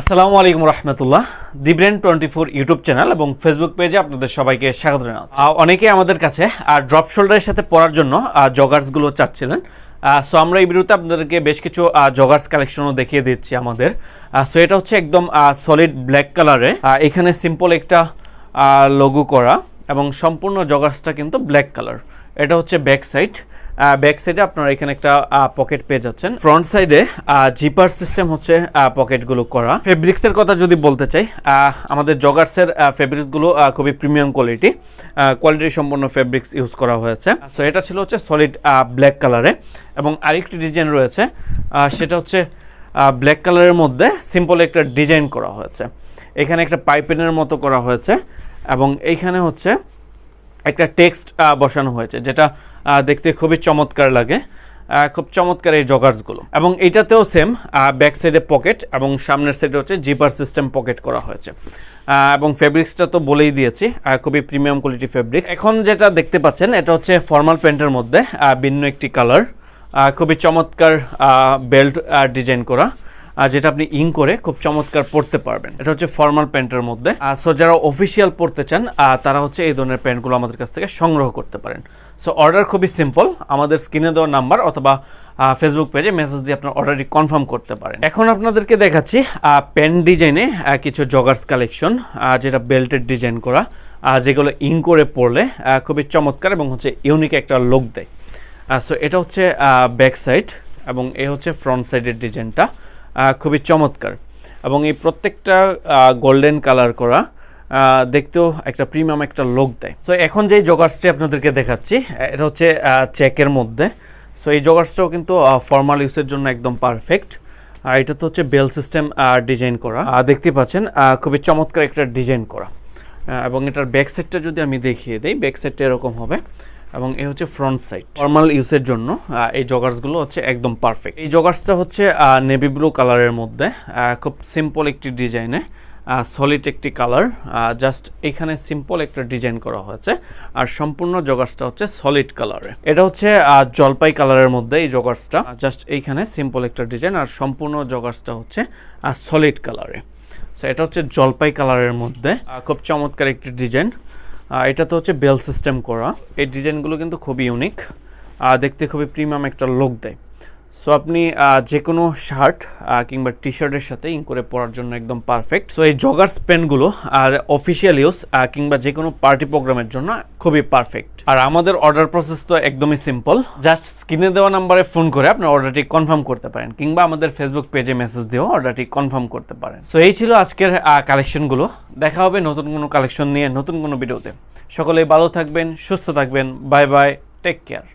আসসালামু আলাইকুম রহমতুল্লাহ। দিব্রেন টোয়েন্টি ফোর ইউটিউব চ্যানেল এবং ফেসবুক পেজে আপনাদের সবাইকে স্বাগত জানাচ্ছি। আহ, অনেকেই আমাদের কাছে আর ড্রপ শোল্ডারের সাথে পড়ার জন্য জগার্সগুলো চাচ্ছিলেন। সো আমরা এই ভিডিওতে আপনাদেরকে বেশ কিছু জগার্স কালেকশনও দেখিয়ে দিচ্ছি আমাদের। সো এটা হচ্ছে একদম সলিড ব্ল্যাক কালারে এখানে সিম্পল একটা লঘু করা এবং সম্পূর্ণ জগার্সটা কিন্তু ব্ল্যাক কালার এটা হচ্ছে ব্যাক সাইড ব্যাক সাইডে আপনারা এখানে একটা পকেট পেয়ে যাচ্ছেন। ফ্রন্ট সাইডে জিপার সিস্টেম হচ্ছে পকেটগুলো করা। ফেব্রিক্সের কথা যদি বলতে চাই আমাদের জগার্সের ফেব্রিক্সগুলো খুবই প্রিমিয়াম কোয়ালিটি কোয়ালিটি সম্পন্ন ফেব্রিক্স ইউজ করা হয়েছে। সো এটা ছিল হচ্ছে সলিড ব্ল্যাক কালারে এবং আরেকটি ডিজাইন রয়েছে সেটা হচ্ছে ব্ল্যাক কালারের মধ্যে সিম্পল একটা ডিজাইন করা হয়েছে। এখানে একটা পাইপেনের মতো করা হয়েছে। এবং এইখানে হচ্ছে একটা টেক্সট বসানো হয়েছে, যেটা দেখতে খুবই চমৎকার লাগে খুব চমৎকার এই জগার্সগুলো এবং এটাতেও সেম ব্যাক সাইডে পকেট এবং সামনের সাইডে হচ্ছে জিপার সিস্টেম পকেট করা হয়েছে। এবং ফেব্রিক্সটা তো বলেই দিয়েছি খুবই প্রিমিয়াম কোয়ালিটি ফেব্রিক্স এখন যেটা দেখতে পাচ্ছেন, এটা হচ্ছে ফর্মাল প্যান্টের মধ্যে ভিন্ন একটি কালার খুবই চমৎকার বেল্ট ডিজাইন করা। আর যেটা আপনি ইং করে খুব চমৎকার পড়তে পারবেন। এটা হচ্ছে ফর্মাল প্যান্টের মধ্যে। আর সো যারা অফিসিয়াল পড়তে চান তারা হচ্ছে এই ধরনের প্যান্টগুলো আমাদের কাছ থেকে সংগ্রহ করতে পারেন। সো অর্ডার খুবই সিম্পল আমাদের স্ক্রিনে দেওয়া নাম্বার অথবা ফেসবুক পেজে মেসেজ দিয়ে আপনার অর্ডারটি কনফার্ম করতে পারেন। এখন আপনাদেরকে দেখাচ্ছি প্যান ডিজাইনে কিছু জগার্স কালেকশন যেটা বেল্টের ডিজাইন করা। যেগুলো ইং করে পড়লে খুবই চমৎকার এবং হচ্ছে ইউনিক একটা লুক দেয়। সো এটা হচ্ছে ব্যাক সাইড এবং এ হচ্ছে ফ্রন্ট সাইডের ডিজাইনটা খুবই চমৎকার। এবং এই প্রত্যেকটা গোল্ডেন কালার করা দেখতেও একটা প্রিমিয়াম একটা লোক দেয়। সো এখন যেই জগার্সটি আপনাদেরকে দেখাচ্ছি এটা হচ্ছে চেকের মধ্যে। সো এই জগার্সটাও কিন্তু ফর্মাল ইউজের জন্য একদম পারফেক্ট আর এটা তো হচ্ছে বেল সিস্টেম ডিজাইন করা। দেখতে পাচ্ছেন খুবই চমৎকার একটা ডিজাইন করা। এবং এটার ব্যাক সাইডটা যদি আমি দেখিয়ে দিই ব্যাক সাইডটা এরকম হবে। এবং এই হচ্ছে ফ্রন্ট সাইড ফর্মাল ইউজের জন্য এই জগার্সগুলো হচ্ছে একদম পারফেক্ট এই জগার্সটা হচ্ছে নেভি ব্লু কালারের মধ্যে খুব সিম্পল একটি ডিজাইনে সলিড একটি কালার জাস্ট এখানে সিম্পল একটা ডিজাইন করা হয়েছে। আর সম্পূর্ণ জগার্সটা হচ্ছে সলিড কালারে এটা হচ্ছে জলপাই কালারের মধ্যে এই জগার্সটা জাস্ট এইখানে সিম্পল একটা ডিজাইন আর সম্পূর্ণ জগার্সটা হচ্ছে সলিড কালারে সো এটা হচ্ছে জলপাই কালারের মধ্যে খুব চমৎকার একটি ডিজাইন এটা তো হচ্ছে বেল সিস্টেম করা। এই ডিজাইনগুলো কিন্তু খুবই ইউনিক দেখতে খুবই প্রিমিয়াম একটা লোক দেয়। সো আপনি যে কোনো শার্ট কিংবা টি শার্টের সাথে ইন করে পরার জন্য একদম পারফেক্ট সো এই জগার্স প্যান্টগুলো আর অফিসিয়াল ইউজ কিংবা যে কোনো পার্টি প্রোগ্রামের জন্য খুবই পারফেক্ট আর আমাদের অর্ডার প্রসেস তো একদমই সিম্পল জাস্ট স্ক্রিনে দেওয়া নাম্বারে ফোন করে আপনার অর্ডারটি কনফার্ম করতে পারেন, কিংবা আমাদের ফেসবুক পেজে মেসেজ দিয়েও অর্ডারটি কনফার্ম করতে পারেন। সো এই ছিল আজকের কালেকশনগুলো দেখা হবে নতুন কোনো কালেকশন নিয়ে নতুন কোনো ভিডিওতে সকলেই ভালো থাকবেন, সুস্থ থাকবেন। Bye bye take care